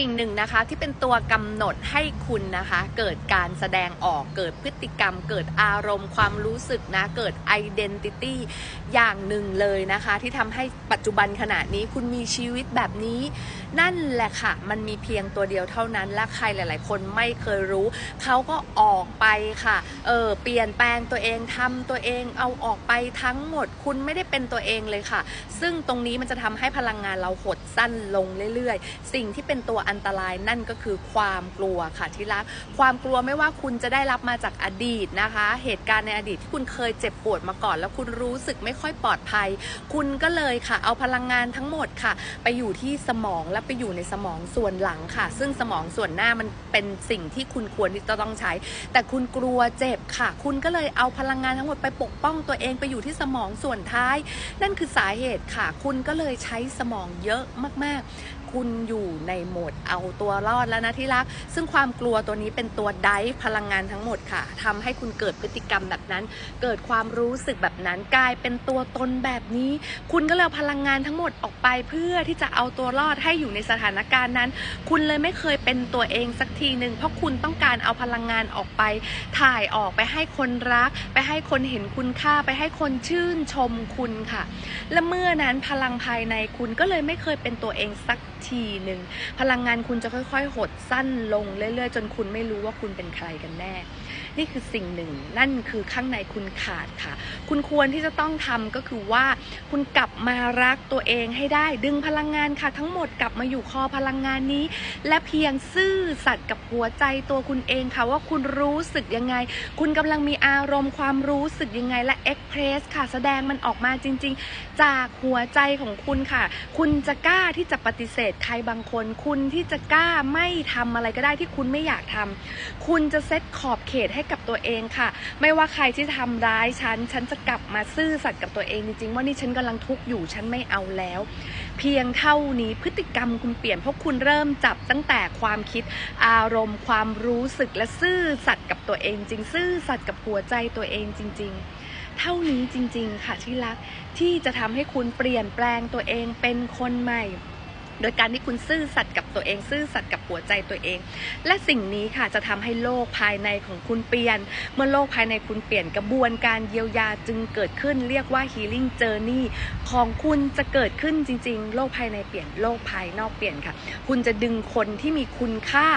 สิ่งหนึ่งนะคะที่เป็นตัวกำหนดให้คุณนะคะ เกิดการแสดงออกเกิดพฤติกรรม เกิดอารมณ์ความรู้สึกนะเกิด identity อย่างหนึ่งเลยนะคะ ที่ทำให้ปัจจุบันขณะนี้คุณมีชีวิตแบบนี้ นั่นแหละค่ะ มันมีเพียงตัวเดียวเท่านั้น และใครหลาย ๆ คนไม่เคยรู้ เขาก็ออกไปค่ะเออเปลี่ยนแปลงตัวเองทำตัวเองเอาออกไปทั้งหมด คุณไม่ได้เป็นตัวเองเลยค่ะ ซึ่งตรงนี้มันจะทำให้พลังงานเราหดสั้นลงเรื่อย ๆ สิ่งที่เป็นตัวอันตรายนั่นก็คือความกลัวค่ะที่รัก ความกลัวไม่ว่าคุณจะได้รับมาจากอดีตนะคะ เหตุการณ์ในอดีตที่คุณเคยเจ็บปวดมาก่อน แล้วคุณรู้สึกไม่ค่อยปลอดภัย คุณก็เลยค่ะ เอาพลังงานทั้งหมดค่ะ ไปอยู่ที่สมองและไปอยู่ในสมองส่วนหลังค่ะ ซึ่งสมองส่วนหน้ามันเป็นสิ่งที่คุณควรที่จะต้องใช้ แต่คุณกลัวเจ็บค่ะ คุณก็เลยเอาพลังงานทั้งหมดไปปกป้องตัวเองไปอยู่ที่สมองส่วนท้าย นั่นคือสาเหตุค่ะ คุณก็เลยใช้สมองเยอะมากๆ คุณอยู่ในโหมดเอาตัวรอดแล้วนะที่รัก ซึ่งความกลัวตัวนี้เป็นตัวไดฟ์พลังงานทั้งหมดค่ะทำให้คุณเกิดพฤติกรรมแบบนั้น เกิดความรู้สึกแบบนั้นกลายเป็นตัวตนแบบนี้ คุณก็เลยพลังงานทั้งหมดออกไปเพื่อที่จะเอาตัวรอดให้อยู่ในสถานการณ์นั้น คุณเลยไม่เคยเป็นตัวเองสักทีหนึ่งเพราะคุณต้องการเอาพลังงานออกไป ถ่ายออกไปให้คนรัก ไปให้คนเห็นคุณค่าไปให้คนชื่นชมคุณค่ะ และเมื่อนั้นพลังภายในคุณก็เลยไม่เคยเป็นตัวเองสักทีหนึ่งพลังงานคุณจะค่อย ๆ หดสั้นลงเรื่อย ๆ จนคุณไม่รู้ว่าคุณเป็นใครกันแน่ นี่คือสิ่งหนึ่ง นั่นคือข้างในคุณขาดค่ะ คุณควรที่จะต้องทำก็คือว่า คุณกลับมารักตัวเองให้ได้ดึงพลังงานค่ะ ทั้งหมดกลับมาอยู่คอพลังงานนี้ และเพียงซื่อสัตย์กับหัวใจตัวคุณเองค่ะ ว่าคุณรู้สึกยังไง คุณกำลังมีอารมณ์ความรู้สึกยังไงและเอ็กเพรสค่ะ แสดงมันออกมาจริง ๆ จากหัวใจของคุณค่ะ คุณจะกล้าที่จะปฏิเสธใครบางคน คุณที่จะกล้าไม่ทำอะไรก็ได้ที่คุณไม่อยากทำคุณจะเซตขอบเขตให้กับตัวเองค่ะ ไม่ว่าใครที่ทำร้ายฉัน ฉันจะกลับมาซื่อสัตย์กับตัวเองจริงๆว่านี่ฉันกำลังทุกข์อยู่ฉันไม่เอาแล้ว เพียงเท่านี้พฤติกรรมคุณเปลี่ยนเพราะคุณเริ่มจับตั้งแต่ความคิดอารมณ์ ความรู้สึกและซื่อสัตย์กับตัวเองจริง ซื่อสัตย์กับหัวใจตัวเองจริง ๆเท่านี้จริงๆ ค่ะที่รักที่จะทำให้คุณเปลี่ยนแปลงตัวเองเป็นคนใหม่ โดยการที่คุณซื่อสัตย์กับตัวเอง ซื่อสัตย์กับหัวใจตัวเอง และสิ่งนี้ค่ะจะทำให้โลกภายในของคุณเปลี่ยน เมื่อโลกภายในคุณเปลี่ยนกระบวนการเยียวยาจึงเกิดขึ้นเรียกว่า healing journey ของคุณจะเกิดขึ้นจริง ๆ โลกภายในเปลี่ยนโลกภายนอกเปลี่ยนค่ะ คุณจะดึงคนที่มีคุณค่า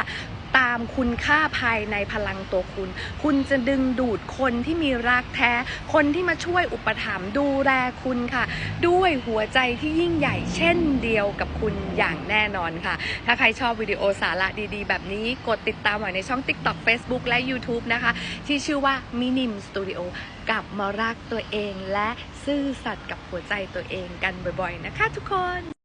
ตามคุณค่าภายในพลังตัวคุณ คุณจะดึงดูดคนที่มีรักแท้ คนที่มาช่วยอุปถัมภ์ดูแลคุณค่ะ ด้วยหัวใจที่ยิ่งใหญ่เช่นเดียวกับคุณอย่างแน่นอนค่ะ ถ้าใครชอบวิดีโอสาระดีๆ แบบนี้กดติดตามไว้ในช่อง TikTok Facebook และ YouTube นะคะ ที่ชื่อว่า Minim Studio กลับมารักตัวเองและซื่อสัตย์กับหัวใจตัวเองกันบ่อยๆนะคะทุกคน